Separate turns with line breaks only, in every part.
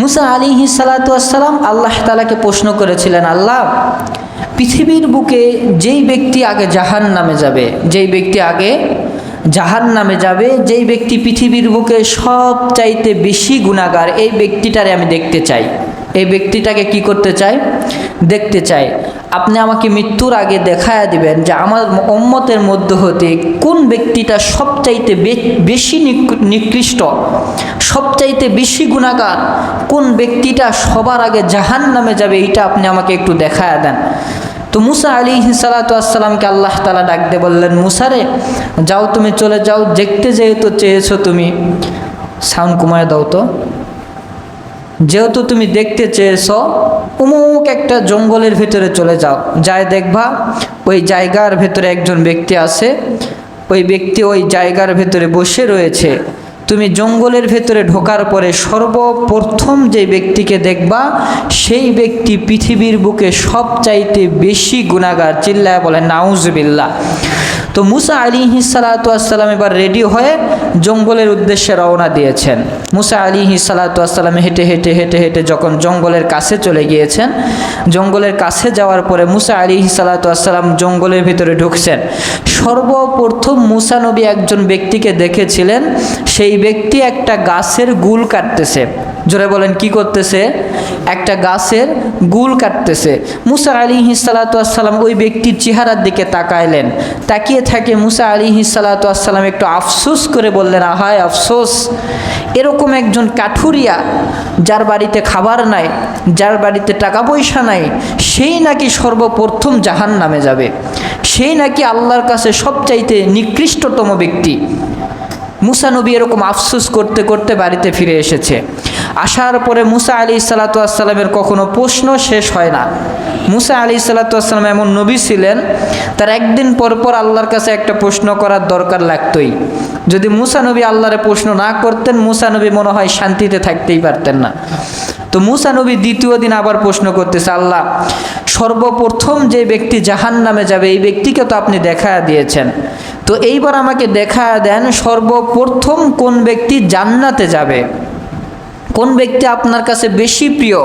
মুসা আলী সালাতাম আল্লাহ তালাকে প্রশ্ন করেছিলেন, আল্লাহ, পৃথিবীর বুকে যেই ব্যক্তি আগে জাহান নামে যাবে, যেই ব্যক্তি আগে জাহান নামে যাবে, যেই ব্যক্তি পৃথিবীর বুকে সব চাইতে বেশি গুণাগার এই ব্যক্তিটারে আমি দেখতে চাই। এই ব্যক্তিটাকে কি করতে চাই দেখতে চাই আপনি আমাকে মৃত্যুর আগে দেখায়া দিবেন যে আমার উম্মতের মধ্য হতে কোন ব্যক্তিটা সবচাইতে বেশি নিক- নিকৃষ্ট, সবচাইতে বেশি গুণাগার, কোন ব্যক্তিটা সবার আগে জাহান নামে যাবে এইটা আপনি আমাকে একটু দেখায়া দেন। তো মুসা আলী সালাতামকে আল্লাহ তালা ডাকতে বললেন মুসারে যাও তুমি চলে যাও, দেখতে যেহেতু চেয়েছো তুমি, সাউন্ড কমায় দাও তো। যেহেতু তুমি দেখতে চেয়েছ অমুক একটা জঙ্গলের ভেতরে চলে যাও। যায় দেখবা, ওই জায়গার ভেতরে একজন ব্যক্তি আছে। ওই ব্যক্তি ওই জায়গার ভেতরে বসে রয়েছে। তুমি জঙ্গলের ভেতরে ঢোকার পরে সর্বপ্রথম যে ব্যক্তিকে দেখবা, সেই ব্যক্তি পৃথিবীর বুকে সবচাইতে বেশি গুণাগার, চিল্লায় বলে নাউজবিল্লা তো মুসা আলী সালাতাম এবার রেডি হয়ে জঙ্গলের উদ্দেশ্যে রওনা দিয়েছেন। মুসা আলী সালাতাম হেঁটে হেঁটে হেঁটে হেঁটে যখন জঙ্গলের কাছে চলে গিয়েছেন, জঙ্গলের কাছে যাওয়ার পরে মুসা আলী সালাতাম জঙ্গলের ভিতরে ঢুকছেন। সর্বপ্রথম মুসা নবী একজন ব্যক্তিকে দেখেছিলেন, সেই ব্যক্তি একটা গাছের গুল কাটতেছে। জোরে বলেন, কি করতেছে? একটা গাছের গুল কাটতেছে। মুসা আলী হিসালাতাম ওই ব্যক্তির চেহারার দিকে তাকাইলেন। তাকিয়ে থাকে মুসা আলী হিসালাতাম একটু আফসোস করে বললেন, আহায় আফসোস, এরকম একজন কাঠুরিয়া যার বাড়িতে খাবার নাই, যার বাড়িতে টাকা পয়সা নাই, সেই নাকি সর্বপ্রথম জাহান নামে যাবে। সেই নাকি আল্লাহর কাছে সবচাইতে নিকৃষ্টতম ব্যক্তি। মুসা নবী এরকম আফসুস করতে করতে বাড়িতে ফিরে এসেছে। আসার পরে মুসা আলী সালাতামের কখনো প্রশ্ন শেষ হয় না। মুসা আলী সালাতাম এমন নবী ছিলেন, তার একদিন পর পর আল্লাহর কাছে একটা প্রশ্ন করার দরকার লাগতোই। যদি মুসা নবী আল্লাহরে প্রশ্ন না করতেন, মুসা নবী মনে হয় শান্তিতে থাকতেই পারতেন না। তো মুসা নবী দ্বিতীয় দিন আবার প্রশ্ন করতেছে, আল্লাহ, সর্বপ্রথম যে ব্যক্তি জাহান নামে যাবে, এই ব্যক্তিকে তো আপনি দেখা দিয়েছেন। তো এইবার আমাকে দেখা দেন সর্বপ্রথম কোন ব্যক্তি জান্নাতে যাবে। কোন ব্যক্তি আপনার কাছে বেশি প্রিয়?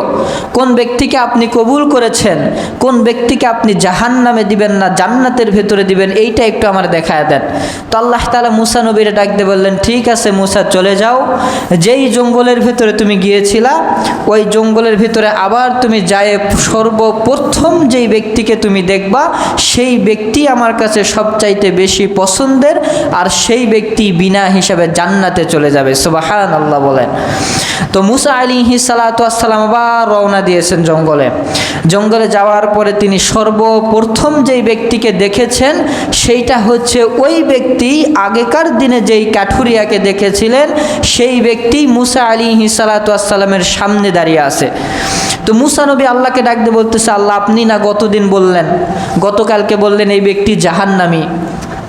কোন ব্যক্তিকে আপনি কবুল করেছেন? কোন ব্যক্তিকে আপনি জাহান নামে দিবেন না, জান্নাতের ভেতরে দিবেন? এইটা একটু আমার দেখায় দেন। তো আল্লাহ তালা মুসা নবীরে ডাক দিয়ে বললেন, ঠিক আছে মুসা, চলে যাও। যেই জঙ্গলের ভেতরে তুমি গিয়েছিলা, ওই জঙ্গলের ভিতরে আবার তুমি যায়, সর্বপ্রথম যেই ব্যক্তিকে তুমি দেখবা, সেই ব্যক্তি আমার কাছে সবচাইতে বেশি পছন্দের আর সেই ব্যক্তি বিনা হিসাবে জান্নাতে চলে যাবে। সুবাহান আল্লাহ বলেন। তো মুসা আলী সালাতাম আবার রওনা দিয়েছেন জঙ্গলে। জঙ্গলে যাওয়ার পরে তিনি সর্বপ্রথম যেই ব্যক্তিকে দেখেছেন, সেইটা হচ্ছে ওই ব্যক্তি আগেকার দিনে যেই কাঠুরিয়াকে দেখেছিলেন, সেই ব্যক্তি মুসা আলী সালাতামের সামনে দাঁড়িয়ে আছে। তো মুসা নবী আল্লাহকে ডাকতে বলতেছে, আল্লাহ, আপনি না গতদিন বললেন, গতকালকে বললেন এই ব্যক্তি জাহান্নামী।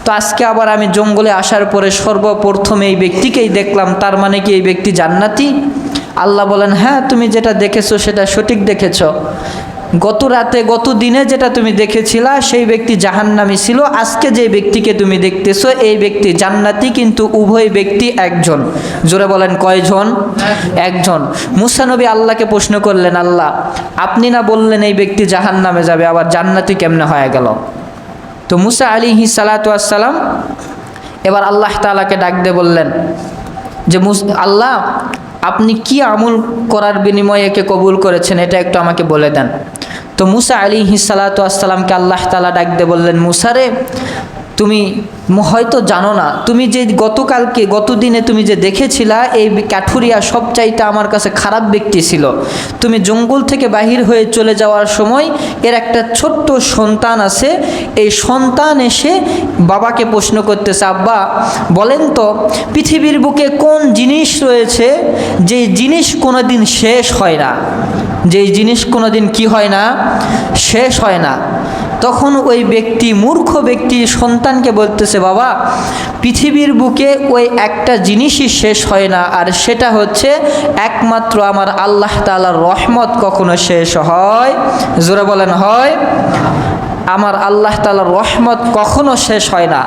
তো আজকে আবার আমি জঙ্গলে আসার পরে সর্বপ্রথম এই ব্যক্তিকেই দেখলাম, তার মানে কি এই ব্যক্তি জান্নাতি? আল্লাহ বলেন হ্যাঁ তুমি যেটা দেখেছ সেটা সঠিক দেখেছ। গত রাতে, গত দিনে যেটা তুমি দেখেছিলা, সেই ব্যক্তি জাহান্নামি ছিল। আজকে যে ব্যক্তিকে তুমি দেখতেছো, এই ব্যক্তি জান্নাতি, কিন্তু উভয় ব্যক্তি একজন। জোরে বলেন, কয়জন? একজন। মুসানবী আল্লাহকে প্রশ্ন করলেন, আল্লাহ, আপনি না বললেন এই ব্যক্তি জাহান্নামে যাবে, আবার জান্নাতি কেমনে হয়ে গেল? তো মুসা আলী সালাতাম এবার আল্লাহ তালাকে ডাক দিয়ে বললেন যে, মুস আল্লাহ আপনি কি আমল করার বিনিময়ে একে কবুল করেছেন? এটা একটু আমাকে বলে দেন। তো মুসা আলী সালাতামকে আল্লাহ তালা ডাক দিয়ে বললেন মুসারে তুমি হয়তো জানো না। তুমি যে গতকালকে, গতদিনে তুমি যে দেখেছিলা, এই কাঠুরিয়া সবচাইতে আমার কাছে খারাপ ব্যক্তি ছিল। তুমি জঙ্গল থেকে বাহির হয়ে চলে যাওয়ার সময় এর একটা ছোট্ট সন্তান আছে। এই সন্তান এসে বাবাকে প্রশ্ন করতেছে, আব্বা, বলেন তো, পৃথিবীর বুকে কোন জিনিস রয়েছে যে জিনিস কোনোদিন শেষ হয় না? যেই জিনিস কোনোদিন কি হয় না? শেষ হয় না। তখন ওই ব্যক্তি, মূর্খ ব্যক্তি সন্তানকে বলতেছে, বাবা, পৃথিবীর বুকে ওই একটা জিনিসই শেষ হয় না, আর সেটা হচ্ছে একমাত্র আমার আল্লাহ তাআলার রহমত কখনো শেষ হয়। জোরে বলেন, হয়। আমার আল্লাহ তালার রহমত কখনো শেষ হয় না।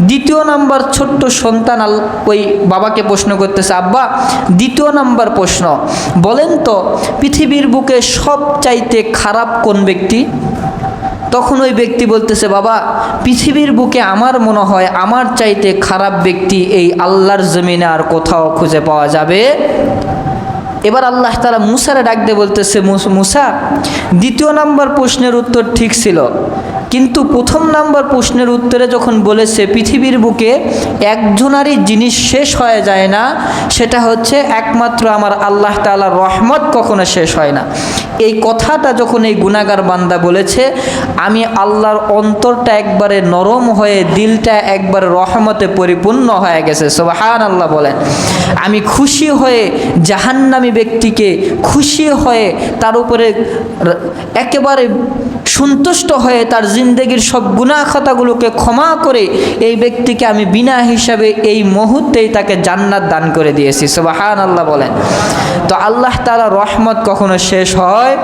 দ্বিতীয় নাম্বার ছোট্ট সন্তান ওই বাবাকে প্রশ্ন করতেছে, আব্বা, দ্বিতীয় নাম্বার প্রশ্ন, বলেন তো, পৃথিবীর বুকে সব চাইতে খারাপ কোন ব্যক্তি? তখন ওই ব্যক্তি বলতেছে, বাবা, পৃথিবীর বুকে আমার মনে হয় আমার চাইতে খারাপ ব্যক্তি এই আল্লাহর জমিনে আর কোথাও খুঁজে পাওয়া যাবে? এবার আল্লাহ তালা মুসারে ডাক দিয়ে বলতেছে "মুস- মুসা, দ্বিতীয় নাম্বার প্রশ্নের উত্তর ঠিক ছিল। কিন্তু প্রথম নাম্বার প্রশ্নের উত্তরে যখন বলেছে, পৃথিবীর বুকে একজনারই জিনিস শেষ হয়ে যায় না, সেটা হচ্ছে একমাত্র আমার আল্লাহ তালার রহমত কখনো শেষ হয় না। এই কথাটা যখন এই গুণাগার বান্দা বলেছে, আমি আল্লাহর অন্তরটা একবারে নরম হয়ে, দিলটা একবারে রহমতে পরিপূর্ণ হয়ে গেছে। সোবাহান আল্লাহ বলেন। আমি খুশি হয়ে জাহান্নামী ব্যক্তিকে খুশি হয়ে তার উপরে একেবারে সন্তুষ্ট হয়ে তার জিন্দগির সব গুণা খাতাগুলোকে ক্ষমা করে এই ব্যক্তিকে আমি বিনা হিসাবে এই মুহূর্তেই তাকে জান্নাত দান করে দিয়েছি সোবাহান আল্লাহ বলেন তো আল্লাহ তালা রহমত কখনো শেষ হয়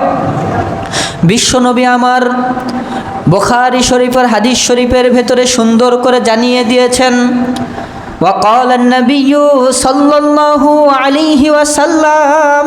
বিশ্বনবী আমার বখারি শরীফের হাদিস শরীফের ভেতরে সুন্দর করে জানিয়ে দিয়েছেন وقال النبي صلى الله عليه وسلم